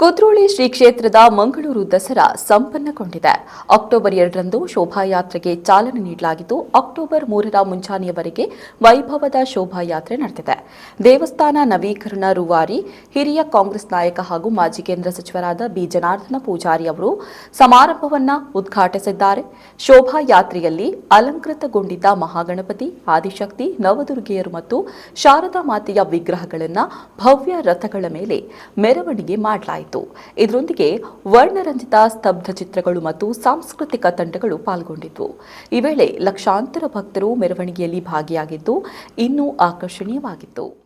ಕುದ್ರೋಳಿ ಶ್ರೀ ಕ್ಷೇತ್ರದ ಮಂಗಳೂರು ದಸರಾ ಸಂಪನ್ನಗೊಂಡಿದೆ. ಅಕ್ಟೋಬರ್ ಎರಡರಂದು ಶೋಭಾಯಾತ್ರೆಗೆ ಚಾಲನೆ ನೀಡಲಾಗಿದ್ದು, ಅಕ್ಟೋಬರ್ ಮೂರರ ಮುಂಜಾನೆಯವರೆಗೆ ವೈಭವದ ಶೋಭಾಯಾತ್ರೆ ನಡೆದಿದೆ. ದೇವಸ್ಥಾನ ನವೀಕರಣ ರೂವಾರಿ, ಹಿರಿಯ ಕಾಂಗ್ರೆಸ್ ನಾಯಕ ಹಾಗೂ ಮಾಜಿ ಕೇಂದ್ರ ಸಚಿವರಾದ ಬಿ. ಜನಾರ್ದನ ಪೂಜಾರಿ ಅವರು ಸಮಾರಂಭವನ್ನ ಉದ್ಘಾಟಿಸಿದ್ದಾರೆ. ಶೋಭಾಯಾತ್ರೆಯಲ್ಲಿ ಅಲಂಕೃತಗೊಂಡಿದ್ದ ಮಹಾಗಣಪತಿ, ಆದಿಶಕ್ತಿ, ನವದುರ್ಗೆಯರು ಮತ್ತು ಶಾರದಾ ಮಾತೆಯ ವಿಗ್ರಹಗಳನ್ನು ಭವ್ಯ ರಥಗಳ ಮೇಲೆ ಮೆರವಣಿಗೆ ಮಾಡಲಾಯಿತು. ಇದರೊಂದಿಗೆ ವರ್ಣರಂಜಿತ ಸ್ತಬ್ಧ ಚಿತ್ರಗಳು ಮತ್ತು ಸಾಂಸ್ಕೃತಿಕ ತಂಡಗಳು ಪಾಲ್ಗೊಂಡಿದ್ವು. ಈ ವೇಳೆ ಲಕ್ಷಾಂತರ ಭಕ್ತರು ಮೆರವಣಿಗೆಯಲ್ಲಿ ಭಾಗಿಯಾಗಿದ್ದು, ಇನ್ನೂ ಆಕರ್ಷಣೀಯವಾಗಿತ್ತು.